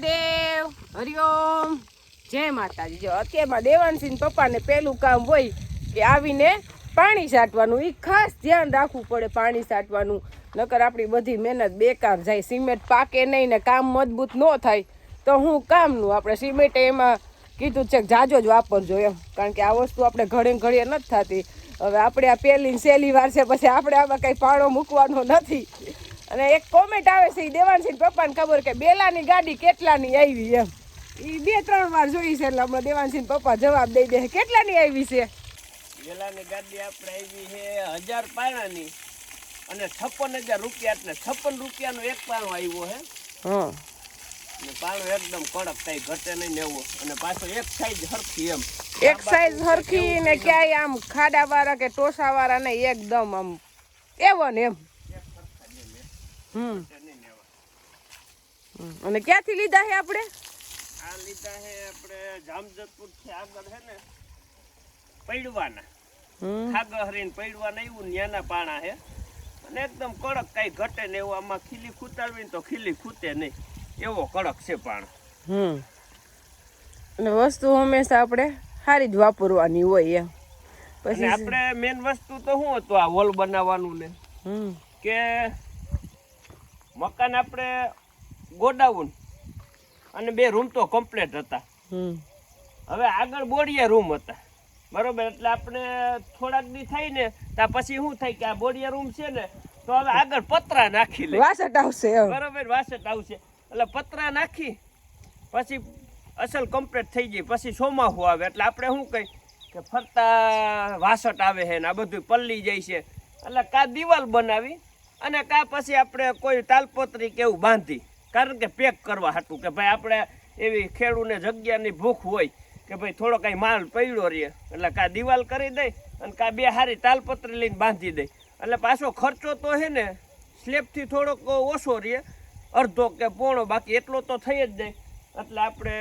મહાદેવ. હરિઓમ જય માતાજી. જો અત્યારમાં દેવાનસિંહ પપ્પાને પહેલું કામ હોય કે આવીને પાણી છાંટવાનું. એ ખાસ ધ્યાન રાખવું પડે પાણી છાંટવાનું. નકર આપણી બધી મહેનત બેકાર જાય. સિમેન્ટ પાકે નહીં ને કામ મજબૂત ન થાય, તો હું કામનું આપણે સિમેન્ટ એમાં કીધું છે જાજો જ વાપરજો એમ. કારણ કે આ વસ્તુ આપણે ઘડે ઘડીએ નથી થતી. હવે આપણે આ પહેલી સહેલી વાર છે, પછી આપણે આમાં કંઈ પાણો મૂકવાનો નથી. અને એક કોમેન્ટ આવે છે એ દેવાનસિંહ પપ્પાને ખબર કે બેલાની ગાડી કેટલાની આવી એમ. એ બે ત્રણ વાર જોઈ છે એટલે હમણાં દેવાનસિંહ પપ્પા જવાબ દઈ દે કેટલાની આવી છે? બેલાની ગાડી આપણે આવી છે હજાર પાણાની અને છપ્પન હજાર રૂપિયા એટલે છપ્પન રૂપિયાનો એક પાણો આવ્યો હે. હા. પાણો એકદમ કડક થાય ઘટે નહીં ને એવો. અને પાછો એક સાઈઝ હરખી એમ. એક સાઈઝ હરખી ને ક્યાંય આમ ખાડા વાળા કે ટોસા વાળા ને એકદમ આમ એવો ને એમ. હમ. અને ક્યાંથી લીધા છે આપણે? આ લીધા છે આપણે જામજતપુરથી આગળ છે ને પૈડવાના. ખાગર હરીને પૈડવાના એવું ન્યાના પાણા છે અને એકદમ કડક કઈ ઘટે ને એવું આમાં ખીલી ખૂતાડવી તો ખીલી ખૂતે નહીં. એવો કડક છે પાણો. હમ. અને વસ્તુ હંમેશા આપણે સારી જ વાપરવાની હોય એમ. પછી આપણે મેન વસ્તુ તો શું હતું આ વોલ બનાવવાનું ને? કે મકાન આપણે ગોડાઉન અને બે રૂમ તો કમ્પ્લીટ હતા. હવે આગળ બોડિયા રૂમ હતા. બરોબર? એટલે આપણે થોડાક દી થાય ને ત્યાં પછી શું થાય કે આ બોડિયા રૂમ છે ને તો હવે આગળ પતરા નાખી લે. વાસટ આવશે બરોબર? વાસટ આવશે. એટલે પતરા નાખી પછી અસલ કમ્પ્લીટ થઈ જાય પછી ચોમાસું આવે. એટલે આપણે શું કહી કે ફરતા વાસટ આવે છે ને આ બધું પલ્લી જાય છે. એટલે કા દિવાલ બનાવી અને કા પછી આપણે કોઈ તાલપત્રી કે એવું બાંધી? કારણ કે પેક કરવા હતું કે ભાઈ આપણે એવી ખેડૂને જગ્યાની ભૂખ હોય કે ભાઈ થોડો કાંઈ માલ પડ્યો રહે, એટલે કા દિવાલ કરી દઈ અને કા બે હારી તાલપત્રી લઈને બાંધી દઈ એટલે પાછો ખર્ચો તો છે ને, સ્લેબથી થોડોક ઓછો રહે, અડધો કે પોણો, બાકી એટલો તો થઈ જ જાય. એટલે આપણે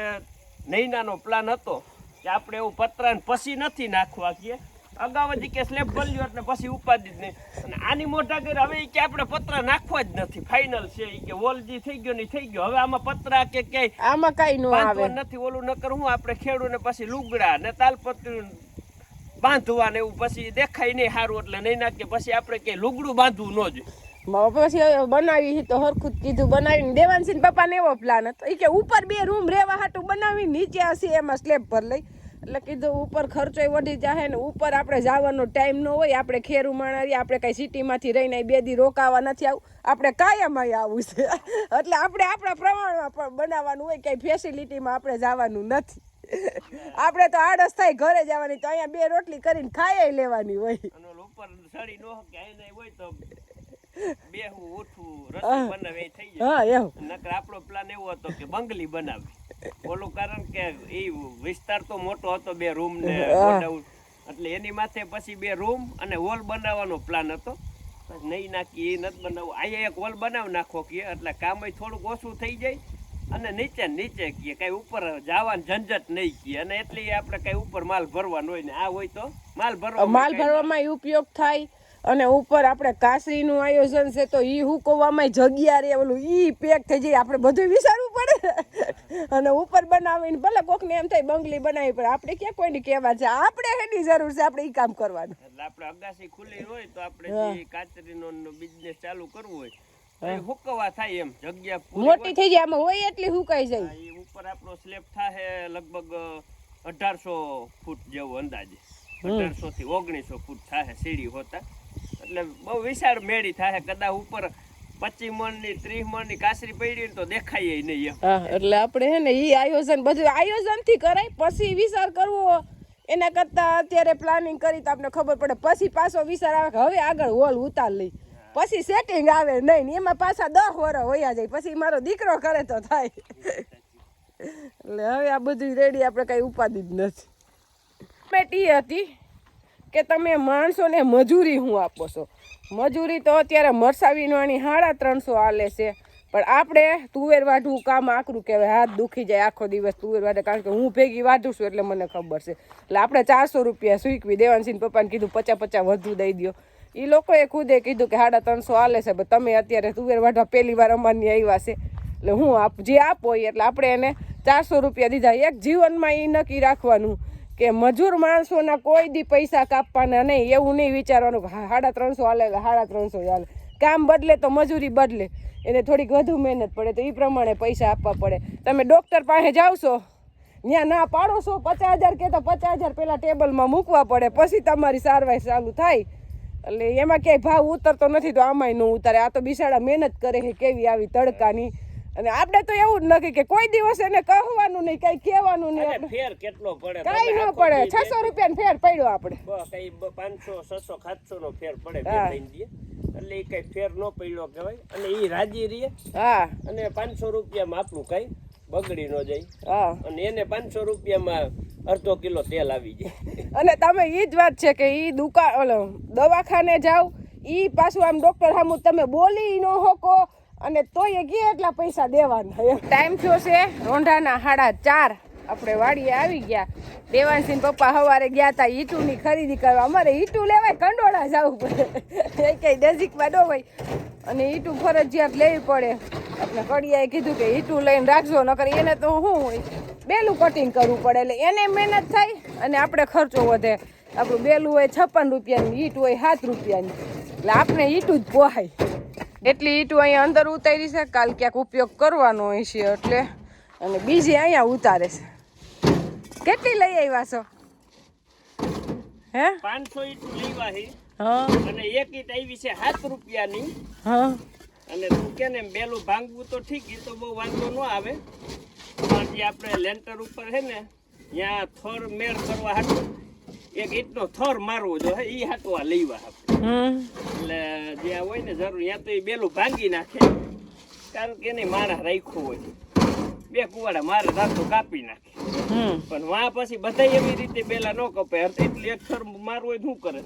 નૈનાનો પ્લાન હતો કે આપણે એવું પતરાને પછી નથી નાખવા કે અગાઉ જ કે સ્લેબ બન્યો એટલે પછી ઉપાડી જ નહીં. અને આની મોટા કરી હવે કે આપણે પત્ર નાખવા જ નથી. ફાઇનલ છે એ કે વોલજી થઈ ગયો નહીં થઈ ગયો. હવે આમાં પતરા કે ક્યાંય આમાં કઈ ન આવે. નથી ઓલું નકર હું આપણે ખેડૂને પછી લુગડા ને તાલપત્રી બાંધવા ને એવું પછી દેખાય નહીં સારું એટલે નહીં નાખીએ. પછી આપણે કે લુગડું બાંધવું ન જોઈએ. પછી બનાવી છે તો હરખું કીધું. બનાવીને દેવાનસિંહ પપ્પાને એવો પ્લાન હતો. એ કે ઉપર બે રૂમ રહેવા હાટું બનાવી નીચે હશે એમાં સ્લેબ પર લઈ. એટલે કીધું ઉપર ખર્ચો વધી જાય ને ઉપર આપણે જવાનો ટાઈમ ન હોય, આપણે ખેરું માણારી આપણે કાંઈ સિટીમાંથી રહીને બે દી રોકાવા નથી આવું. આપણે કાયમ અહીં આવું છે. એટલે આપણે આપણા પ્રમાણમાં પણ બનાવવાનું હોય કઈ ફેસિલિટીમાં આપણે જવાનું નથી. આપણે તો આળસ થાય ઘરે જવાની, તો અહીંયા બે રોટલી કરીને ખાઈ લેવાની હોય. અને ઓલું ઉપર સડી ન શકે આઈને હોય તો બેહવું ઉઠવું રસોઈ બનાવે થઈ જાય નકર આપણો પ્લાન એવો હતો કે બંગલી બનાવી. ઓલું કારણ કે એ વિસ્તાર તો મોટો હતો બે રૂમ ને એટલે એની માથે પછી બે રૂમ અને હોલ બનાવવાનો પ્લાન હતો. નહીં નાખી એ નથી બનાવવું. અહીંયા એક હોલ બનાવી નાખો કે એટલે કામ થોડુંક ઓછું થઈ જાય અને નીચે નીચે કીએ કઈ ઉપર જવાનું ઝંઝટ નહીં કીએ. અને એટલે આપણે કઈ ઉપર માલ ભરવાનો હોય ને આ હોય તો માલ ભરવા માલ ભરવામાં ઉપયોગ થાય અને ઉપર આપણે કાસરીનું આયોજન છે તો ઈ હુકવવામાં જગ્યા રે ઓલું એ પેક થઈ જાય આપણે બધું વિચારવું પડે. અને ઉપર બનાવીને ભલે કોકને એમ થાય બંગલી બનાવી પડે આપણે ક્યાં કોઈને કહેવા છે? આપણે એની જરૂર છે આપણે એ કામ કરવાનું. એટલે આપણે અગાસી ખુલ્લી હોય તો આપણે કાચરીનો બિઝનેસ ચાલુ કરવું હોય હુકવા થાય એમ જગ્યા મોટી થઈ જાય આમાં હોય એટલી હુકાઈ જાય. ઉપર આપણો સ્લેબ થાય લગભગ અઢારસો ફૂટ જેવું અંદાજે. અઢારસો થી ઓગણીસો ફૂટ થાય સીડી હોતા. એટલે બહુ વિશાળ મેળી થાય કદાચ ઉપર પચીસ મણની ત્રીસ મણની કાસરી પડી તો દેખાય નહીં હા, એટલે આપણે હે ને ઈ આયોજન બધું આયોજનથી કરાય, પછી વિચાર કરવો. એના કરતાં અત્યારે પ્લાનિંગ કરી તો આપણે ખબર પડે. પછી પાછો વિચાર આવે કે હવે આગળ હોલ ઉતાર લઈ. પછી સેટિંગ આવે નહીં એમાં પાછા દસ વરસ હોયા જાય. પછી મારો દીકરો કરે તો થાય. એટલે હવે આ બધું રેડી આપણે કઈ ઉપાધિ જ નથી. મેટ ઈ હતી. કે તમે માણસોને મજૂરી હું આપો છો? મજૂરી તો અત્યારે મરસાવીનવાની સાડા ત્રણસો આલે છે. પણ આપણે તુવેર વાઢવું કામ આકરું કહેવાય. હાથ દુખી જાય આખો દિવસ તુવેર વાઢે કારણ કે હું ભેગી વાઢું છું એટલે મને ખબર છે. એટલે આપણે ચારસો રૂપિયા સૂકવી દેવાનસિંહ પપ્પાને કીધું પચાસ પચાસ વધુ દઈ દો એ લોકોએ ખુદે કીધું કે સાડા ત્રણસો આલે છે. તમે અત્યારે તુવેર વાઢવા પહેલી વાર અમારની આવ્યા છે. એટલે હું આપ જે આપો એટલે આપણે એને ચારસો રૂપિયા દીધા. એક જીવનમાં એ નક્કી રાખવાનું. કે મજૂર માણસોના કોઈ દી પૈસા કાપવાના નહીં, એવું નહીં વિચારવાનું સાડા ત્રણસો હાલે, સાડા ત્રણસો હાલે. કામ બદલે તો મજૂરી બદલે. એને થોડીક વધુ મહેનત પડે તો એ પ્રમાણે પૈસા આપવા પડે. તમે ડૉક્ટર પાસે જાવશો ત્યાં ના પાડો છો પચાસ હજાર કે તો પચાસ હજાર પહેલાં ટેબલમાં મૂકવા પડે, પછી તમારી સારવાર ચાલુ થાય. એટલે એમાં ક્યાંય ભાવ ઉતરતો નથી તો આમાંય ન ઉતારે. આ તો બિસાડા મહેનત કરે છે, કેવી આવી તડકાની. અને આપણે તો એવું જ નથી કે કોઈ દિવસ એને કહેવાનું નહીં કઈ કહેવાનું નહીં ફેર કેટલો પડે? કઈ ન પડે. છસો રૂપિયાનો ફેર પડ્યો આપણે. કઈ પાંચસો છસો સાતસો નો ફેર પડે એટલે એ કઈ ફેર ન પડ્યો કહેવાય. અને એ રાજી રહીએ. હા. અને પાંચસો રૂપિયામાં આપણું કઈ બગડી ન જાય. હા. અને એને પાંચસો રૂપિયામાં અડધો કિલો તેલ આવી જાય. અને તમે એ જ વાત છે કે એ દુકાન દવાખાને જાઓ. એ પાછું આમ ડૉક્ટર સામુ તમે બોલી ન હોકો અને તોય ગયે એટલા પૈસા દેવાના. ટાઈમ થયો છે રોંઢાના સાડા ચાર. આપણે વાડીએ આવી ગયા. દેવાંશીન પપ્પા સવારે ગયા હતા ઈટુની ખરીદી કરવા. અમારે ઈટુ લેવાય, કંડોળા જવું પડે. એ કંઈ નજીકમાં ન હોય. અને ઈટુ ફરજિયાત લેવી પડે. આપણે કડિયાએ કીધું કે ઈટુ લઈને રાખજો, નકર એને તો શું હોય? બેલું કટિંગ કરવું પડે. એટલે એને મહેનત થાય અને આપણે ખર્ચો વધે. આપણું બેલું હોય છપ્પન રૂપિયાની, ઈટ હોય સાત રૂપિયાની. એટલે આપણે ઈટું જ પોહાય. એટલી ઈટું અહીંયા અંદર ઉતારી છે. કાલ ક્યાંક ઉપયોગ કરવાનો હોય છે એટલે. અને બીજી અહીંયા ઉતારે છે. કેટલી લઈ આવ્યા છો? હે? પાંચસો ઈટું લેવા છે અને એક ઈટ આવી છે સાત રૂપિયાની. હા. અને તું કે ને બેલું ભાંગવું તો ઠીક એ તો બહુ વાંધો ન આવે. પણ જે આપણે લેન્ટર ઉપર છે ને ત્યાં થર મેળ કરવા હાટું. એક ઈટનો થર મારવો જો હે એ આ લેવા આપણે હમ. એટલે જ્યાં હોય ને જરૂર ત્યાં તો એ બેલું ભાંગી નાખે. કારણ કે એને મારા રાખ્યું હોય. બે કુવાડા મારે રાતો કાપી નાખે. હમ. પણ વા પછી બધા એવી રીતે પેલા ન કપે. એટલે એક થર મારવું હોય શું કરે?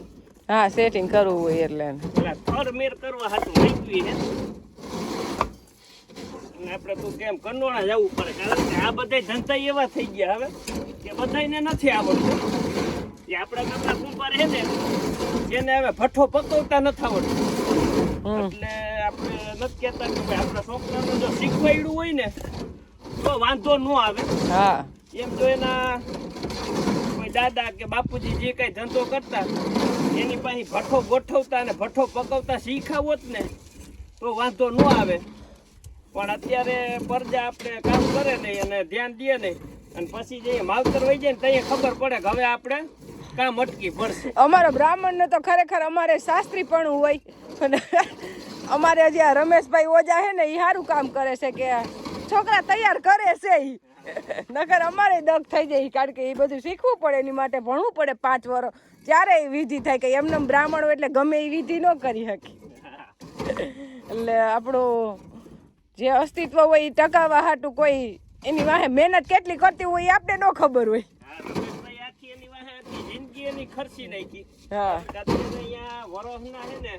હા સેટિંગ કરવું હોય એટલે. થર મેર કરવા હાથું રાખ્યું હે અને આપણે તો કેમ કંડોળા જવું પડે. કારણ કે આ બધા ધંધા એવા થઈ ગયા હવે કે બધાયને નથી આવડતું. એ આપણા ગામના કુંભાર ને એને હવે ભઠ્ઠો પકવતા નથી આવડતું. એટલે આપણે નથી કહેતા કે ભાઈ આપણા છોકરાને જો શીખવાડ્યું હોય ને તો વાંધો ન આવે. હા. એમ તો એના કોઈ દાદા કે બાપુજી જે કઈ ધંધો કરતા એની પાસે ભઠ્ઠો ગોઠવતા અને ભઠ્ઠો પકવતા શીખાવોત ને તો વાંધો ન આવે. પણ અત્યારે પરજા આપણે કામ કરે નહીં અને ધ્યાન દે નહીં અને પછી જે માવતર વહી જાય ને ત્યાં ખબર પડે કે હવે આપણે કામ અટકી પડશે અમારો બ્રાહ્મણને તો ખરેખર અમારે શાસ્ત્રી પણ હોય. અને અમારે જે આ રમેશભાઈ ઓજા હે ને એ સારું કામ કરે છે કે છોકરા તૈયાર કરે છે એ નકર અમારે દગ થઈ જાય કારણ કે એ બધું શીખવું પડે એની માટે ભણવું પડે પાંચ વર્ષ ત્યારે એ વિધિ થાય કે એમને બ્રાહ્મણ એટલે ગમે એ વિધિ ન કરી શકે. એટલે આપણું જે અસ્તિત્વ હોય એ ટકાવવા હાટું કોઈ એની વાહે મહેનત કેટલી કરતી હોય એ આપણે ન ખબર હોય હા, રમેશભાઈ આખી એની વાહે એની ખર્ચી નાખી. હા. અહીંયા છે ને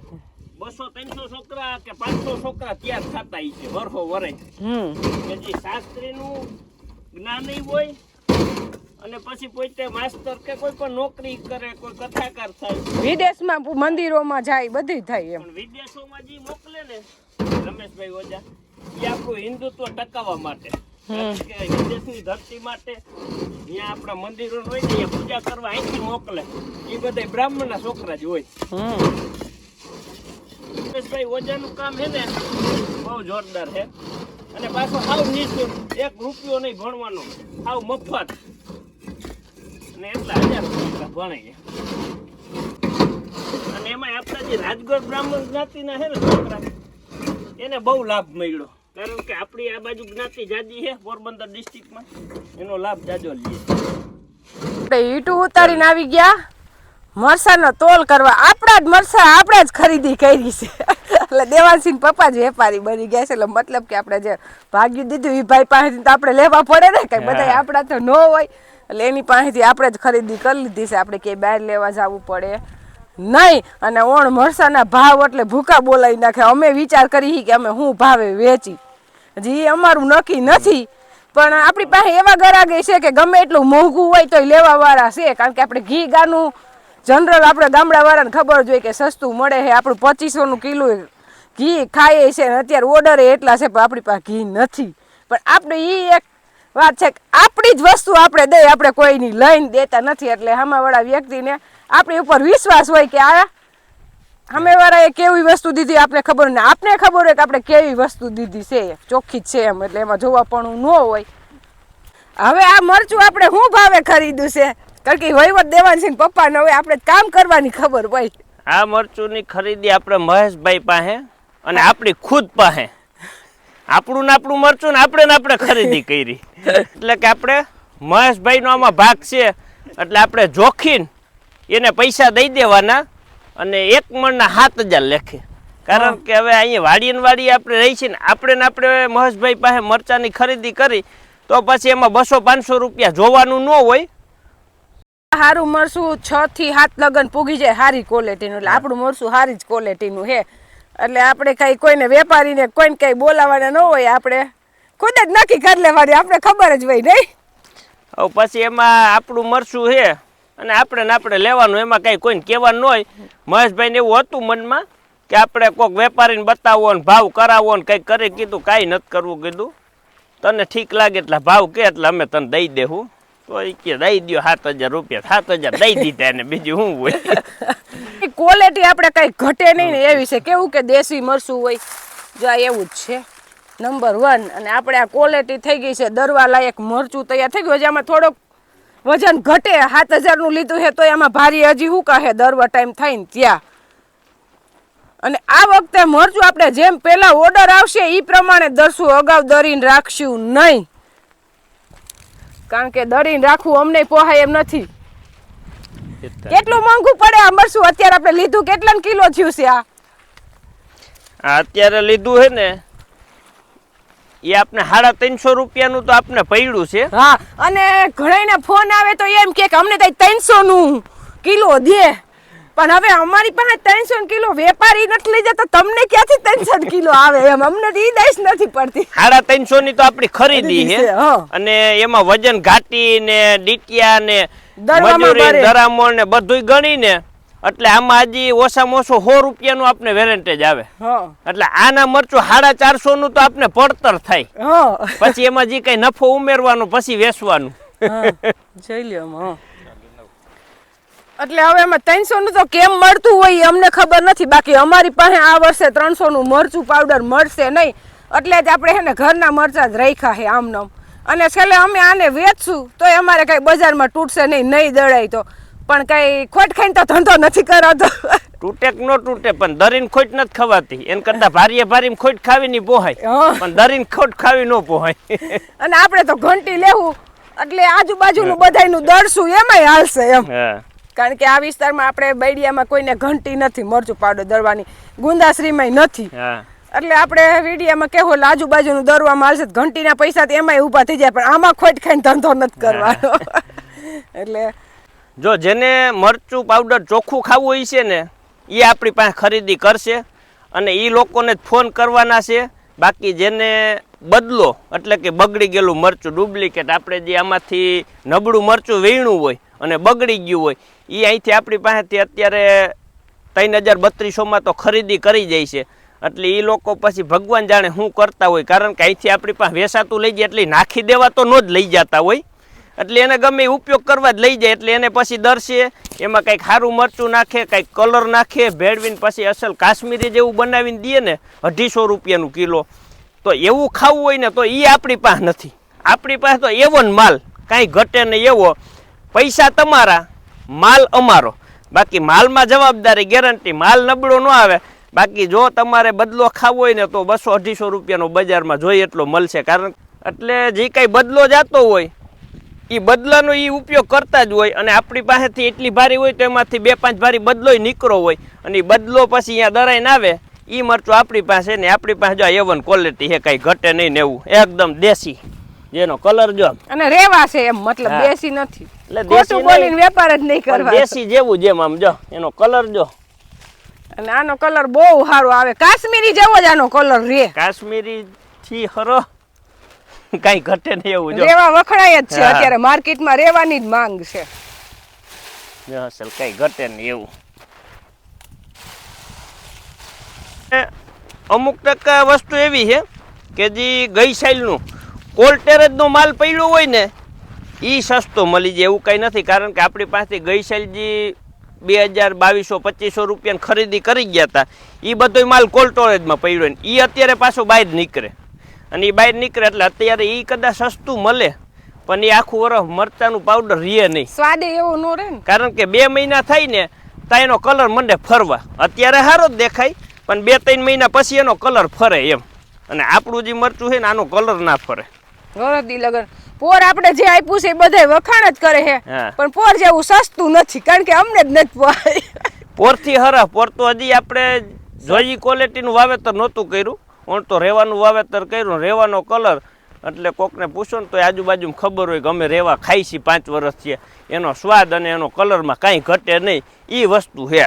બસો ત્રણસો છોકરા કે પાંચસો છોકરા તૈયાર થતા છે વરહો વરે. કે જે શાસ્ત્રીનું જ્ઞાન હોય અને પછી પોતે માસ્ટર કે કોઈ પણ નોકરી કરે કોઈ કથાકાર થાય. વિદેશમાં મંદિરોમાં જાય બધી થાય એમ. વિદેશોમાં જે મોકલે ને રમેશભાઈ ઓજા એ આપણું હિન્દુત્વ ટકાવવા માટે. કે વિદેશની ધરતી માટે જ્યાં આપણા મંદિરો હોય ને એ પૂજા કરવા અહીંથી મોકલે. એ બધા બ્રાહ્મણના છોકરા જ હોય. રમેશભાઈ ઓજાનું કામ છે ને બહુ જોરદાર છે. અને પાછો સાવ નિઃશુલ્ક એક રૂપિયો નહીં ભણવાનો સાવ મફત. અને એટલા હજાર રૂપિયા ભણે છે અને એમાં આપણા જે રાજગઢ બ્રાહ્મણ જ્ઞાતિના છે ને છોકરા એને બહુ લાભ મળ્યો. કારણ કે આપણી આ બાજુ જ્ઞાતિ જાજી છે પોરબંદર ડિસ્ટ્રિક્ટમાં એનો લાભ જાજો લઈએ આપણે ઈટું ઉતારીને આવી ગયા. મરસાનો તોલ કરવા. આપણા જ મરસા આપણે જ ખરીદી કરી છે. એટલે દેવાનસિંહ પપ્પા જ વેપારી બની ગયા છે. એટલે મતલબ કે આપણે જે ભાગ્યું દીધું એ ભાઈ પાસેથી તો આપણે લેવા પડે ને કઈ. બધા આપણા તો ન હોય. એટલે એની પાસેથી આપણે જ ખરીદી કરી લીધી છે. આપણે ક્યાંય બહાર લેવા જવું પડે. નહીં. અને ઓણ મરસાના ભાવ એટલે ભૂકા બોલાવી નાખે. અમે વિચાર કરી કે અમે શું ભાવે વેચી. હજી અમારું નક્કી નથી. પણ આપણી પાસે એવા ગરાગે છે કે ગમે એટલું મોંઘું હોય તોય લેવા વાળા છે. કારણ કે આપણે ઘી ગાનું જનરલ આપણે ગામડા વાળાને ખબર જ હોય કે સસ્તું મળે છે. આપણું પચીસોનું કિલો ઘી ખાઈએ છે ને અત્યારે ઓર્ડર એટલા છે, પણ આપણી પાસે ઘી નથી. પણ આપણે એ એક વાત છે કે આપણી જ વસ્તુ આપણે દઈએ આપણે કોઈની લઈને દેતા નથી. એટલે સામાવાળા વ્યક્તિને આપણી ઉપર વિશ્વાસ હોય કે આ સામેવાળાએ કેવી વસ્તુ દીધી આપણે ખબર ને આપને ખબર હોય કે આપણે કેવી વસ્તુ દીધી છે ચોખ્ખી જ છે એમ એટલે એમાં જોવાપણું ન હોય. હવે આ મરચું આપણે શું ભાવે ખરીદ્યું છે? કારણ કે વહીવટ દેવાની છે ને પપ્પાને હવે આપણે કામ કરવાની ખબર હોય. આ મરચુંની ખરીદી આપણે મહેશભાઈ પાસે અને આપણી ખુદ પાસે. આપણું ને આપણું મરચું ને આપણે ને આપણે ખરીદી કરી. એટલે કે આપણે મહેશભાઈનો આમાં ભાગ છે. એટલે આપણે જોખીને એને પૈસા દઈ દેવાના અને એક મણના સાત હજાર લેખે. કારણ કે હવે અહીંયા વાડીએ વાડી આપણે રહી છીએ ને આપણે ને આપણે મહેશભાઈ પાસે મરચાની ખરીદી કરી તો પછી એમાં બસો પાંચસો રૂપિયા જોવાનું ન હોય. સારું મરસું છ થી સાત લગન પૂગી જાય સારી ક્વોલિટીનું એટલે આપણું મરસું સારી જ ક્વોલિટીનું હે. એટલે આપણે કઈ કોઈને વેપારીને કોઈને કઈ બોલાવાના ન હોય આપણે. ખુદ જ નક્કી કરી લેવાની આપણે ખબર જ હોય નહીં. પછી એમાં આપણું મરસું છે અને આપણે ને આપણે લેવાનું, એમાં કાંઈ કોઈને કહેવાનું હોય. મહેશભાઈને એવું હતું મનમાં કે આપણે કોઈક વેપારીને બતાવવો ને ભાવ કરાવવો ને કંઈક કરી કીધું, કાંઈ નથી કરવું કીધું. તને ઠીક લાગે એટલે ભાવ કે, એટલે અમે તને દઈ દેવું તો એ કે, દઈ દ્યો સાત હજાર રૂપિયા, સાત હજાર દઈ દીધા ને બીજું શું હોય? ક્વોલિટી આપણે કઈ ઘટે નહીં ને એવી છે. કેવું કે દેશી મરસું હોય? જો આ એવું જ છે. નંબર વન અને આપણે આ ક્વોલિટી થઈ ગઈ છે. દરવા લાયક મરચું તૈયાર થઈ ગયું. છે આમાં થોડોક વજન ઘટે સાત હજારનું લીધું છે તો એમાં ભારી હજી શું કહે? દરવા ટાઈમ થાય ને ત્યાં. અને આ વખતે મરચું આપણે જેમ પહેલાં ઓર્ડર આવશે એ પ્રમાણે દરશું અગાઉ દરીને રાખશું નહીં. કારણ કે દરીને રાખવું અમને પોહાય એમ નથી. કેટલું મોંઘું પડે આ મરચું? અત્યારે આપણે લીધું કેટલા કિલો થયું છે આ? અત્યારે લીધું છે ને એ આપને સાડા ત્રણસો રૂપિયાનું તો આપને પડ્યું છે. હા અને ઘણાને ફોન આવે તો એમ કે અમને ત્રણસો નું કિલો દે. પણ હવે અમારી પાસે ત્રણસો કિલો વેપારી નથી લઈ જતો તમને ક્યાંથી ત્રણસો કિલો આવે એમ? અમને ઈ દઈશ નથી પડતી. સાડા ત્રણસો ની તો આપણી ખરીદી છે અને એમાં વજન ઘાટી ને ડીટિયા ને મજૂરી. દરામણ ને બધુંય ગણીને એટલે આમાં હજી ઓછામાં ઓછું સો રૂપિયાનું આપણે વેરેન્ટેજ આવે. એટલે આના મરચું સાડા ચારસો નું તો આપણે પડતર થાય. પછી એમાં જે કઈ નફો ઉમેરવાનો પછી વેચવાનું. જોઈ લ્યો એટલે હવે એમાં ત્રણસો નું તો કેમ મળતું હોય એ અમને ખબર નથી. બાકી અમારી પાસે આ વર્ષે ત્રણસો નું મરચું પાવડર મળશે નહીં. એટલે જ આપણે એને ઘરના મરચા જ રાખ્યા છે આમ નામ અને છેલ્લે અમે આને વેચશું તો અમારે કઈ બજારમાં તૂટશે નહીં નહીં દળાય તો. પણ કઈ ખોટ ખાઈને તો ધંધો નથી કરાતો. તૂટે કે નો તૂટે પણ દરીને ખોટ નથી ખવાતી. એન કરતા ભારીએ ભારી ખોટ ખાવી ની પોહાય પણ દરીને ખોટ ખાવી ન પોહાય અને આપણે તો ઘંટી લેવું એટલે આજુબાજુનું બધાયનું દળશું એમાંય હાલશે એમ. કારણ કે આ વિસ્તારમાં આપણે બૈડિયામાં કોઈને ઘંટી નથી મરચું પાવડર દરવાની ગુંદાશ્રીમાં નથી. એટલે આપણે વીડિયામાં કેવું આજુબાજુનું દરવામાં તો ઘંટીના પૈસા તો એમાંય ઊભા થઈ જાય પણ આમાં ખોટ ખાઈને ધંધો નથી કરવાનો. એટલે જો જેને મરચું પાવડર ચોખ્ખું ખાવું હોય છે ને, એ આપણી પાસે ખરીદી કરશે અને એ લોકોને ફોન કરવાના છે. બાકી જેને બદલો, એટલે કે બગડી ગયેલું મરચું ડુપ્લિકેટ આપણે જે આમાંથી નબળું મરચું વીણું હોય અને બગડી ગયું હોય એ અહીંથી આપણી પાસેથી અત્યારે ત્રણ હજાર બત્રીસોમાં તો ખરીદી કરી જાય છે. એટલે એ લોકો પછી ભગવાન જાણે શું કરતા હોય, કારણ કે અહીંથી આપણી પાસે વેસાતું લઈ જાય એટલે નાખી દેવા તો ન જ લઈ જતા હોય. એટલે એને ગમે ઉપયોગ કરવા જ લઈ જાય, એટલે એને પછી દરશે એમાં કંઈક સારું મરચું નાખે, કંઈક કલર નાખે, ભેળવીને પછી અસલ કાશ્મીરી જેવું બનાવીને દઈએ ને, અઢીસો રૂપિયાનું કિલો. તો એવું ખાવું હોય ને તો એ આપણી પાસે નથી. આપણી પાસે તો એવો ને માલ, કાંઈ ઘટે ને એવો. પૈસા તમારા, માલ અમારો. બાકી માલમાં જવાબદારી ગેરંટી, માલ નબળો ન આવે. બાકી જો તમારે બદલો ખાવો હોય ને તો બસો અઢીસો રૂપિયાનો બજારમાં જોઈએ એટલો મળશે. કારણ એટલે જે કાંઈ બદલો જાતો હોય એ બદલાનો એ ઉપયોગ કરતા જ હોય અને આપણી પાસેથી એટલી ભારી હોય તો એમાંથી બે પાંચ ભારી બદલો નીકળો હોય. અને એ બદલો પછી અહીંયા દરાઈને આવે એ મરચું આપણી પાસે ને આપણી પાસે જો એવન ક્વોલિટી છે કાંઈ ઘટે નહીં ને એવું. એકદમ દેશી. જેનો કલર જો અને રેવા છે એમ મતલબ દેશી નથી. એટલે દેશી બોલીને વેપાર જ નહીં કરવા દેશી જેવું જેમ આમ જો એનો કલર જો. અને આનો કલર બહુ સારો આવે. કાશ્મીરી જેવો જ આનો કલર રે કાશ્મીરી થી હરો. કાંઈ ઘટે નહીં એવું જો. રેવા વખણાય જ છે અત્યારે માર્કેટમાં રેવાની જ માંગ છે. જો અસલ કઈ ઘટે નહીં એવું. અમુક ટકા વસ્તુ એવી છે કે જે ગઈ સાઈલનું કોલ્ટેરેજનો માલ પડ્યો હોય ને એ સસ્તો મળી જાય એવું કંઈ નથી કારણ કે આપણી પાસે ગઈ સાઈલ જે બે હજાર બાવીસો પચીસો રૂપિયાની ખરીદી કરી ગયા હતા એ બધો માલ કોલ્ટોરેજમાં પડ્યો ને એ અત્યારે પાછો બહાર નીકળે. અને એ બહાર નીકળે એટલે અત્યારે એ કદાચ સસ્તું મળે પણ એ આખું વરસ મરચાનું પાવડર રીએ નહીં. સ્વાદે એવો નો રહે કારણ કે બે મહિના થાય ને તો એનો કલર મંડે ફરવા. અત્યારે સારો જ દેખાય પણ બે ત્રણ મહિના પછી એનો કલર ફરે એમ. અને આપણું જે મરચું છે ને આનો કલર ના ફરે. વરદી લગન. પોર આપણે જે આપ્યું છે એ બધાય વખાણ જ કરે છે. પણ પોર જેવું સસ્તું નથી કારણ કે અમને જ નથી પોર પોરથી હરા પોર તો હજી આપણે જોઈ ક્વોલિટીનું વાવેતર નહોતું કર્યું. ઓણ તો રેવાનું વાવેતર કર્યું રેવાનો કલર. એટલે કોકને પૂછો ને તો આજુબાજુમાં ખબર હોય કે અમે રેવા ખાઈ છીએ પાંચ વર્ષથી એનો સ્વાદ અને એનો કલરમાં કાંઈ ઘટે નહીં. એ વસ્તુ હે